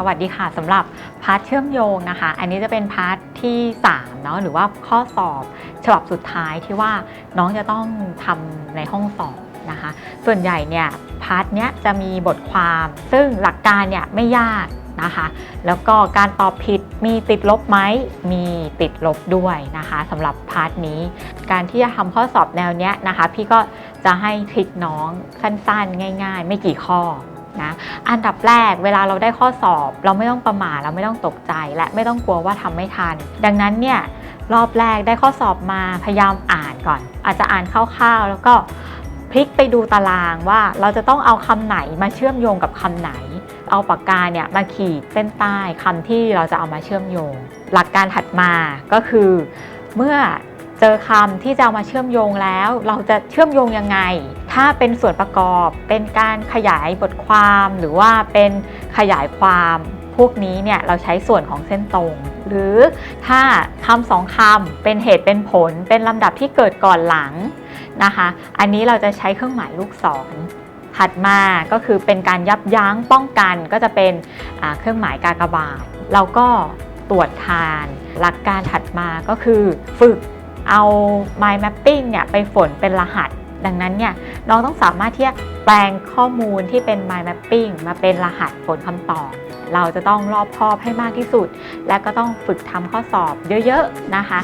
สวัสดีค่ะสำหรับพาร์ทเชื่อมโยงนะคะ อันนี้จะเป็นพาร์ทที่3เนาะหรือว่าข้อสอบฉบับสุดท้ายที่ว่าน้องจะต้องทำในห้องสอบนะคะ ส่วนใหญ่เนี่ยพาร์ทเนี้ยจะมีบทความซึ่งหลักการเนี่ยไม่ยากนะคะ แล้วก็การตอบผิดมีติดลบไหมมีติดลบด้วยนะคะสำหรับพาร์ทนี้ การที่จะทำข้อสอบแนวเนี้ยนะคะ พี่ก็จะให้ทริคน้องสั้นๆ ง่าย ๆ ไม่กี่ข้อ นะอันดับแรกเวลาเราได้ข้อสอบ เราไม่ต้องประมาทเราไม่ต้องตกใจ และไม่ต้องกลัวว่าทำไม่ทัน ดังนั้นเนี่ยรอบแรกได้ข้อสอบมาพยายามอ่านก่อน อาจจะอ่านคร่าวๆ แล้วก็พลิกไปดูตารางว่าเราจะต้องเอาคำไหนมาเชื่อมโยงกับคำไหน เอาปากกาเนี่ยมาขีดเส้นใต้คำที่เราจะเอามาเชื่อมโยง หลักการถัดมาก็คือ เมื่อเจอคำที่จะเอามาเชื่อมโยงแล้ว เราจะเชื่อมโยงยังไง ถ้าเป็นส่วนประกอบเป็นการขยายบทความหรือว่าเป็นขยายความพวกนี้เนี่ยเราใช้ส่วนของเส้นตรง หรือถ้าคำสองคำเป็นเหตุเป็นผล เป็นลำดับที่เกิดก่อนหลังนะคะ อันนี้เราจะใช้เครื่องหมายลูกศรถัดมาก็คือเป็นการยับยั้งป้องกันก็จะเป็นเครื่องหมายกากบาทเราก็ตรวจทาน หลักการถัดมาก็คือฝึกเอา mind mapping เนี่ยไปฝนเป็นรหัส ดังนั้นเนี่ยน้องต้องสามารถที่จะแปลงข้อมูลที่เป็น mind mapping มาเป็นรหัสผลคำตอบ เราจะต้องรอบคอบให้มากที่สุด และก็ต้องฝึกทำข้อสอบเยอะๆนะคะ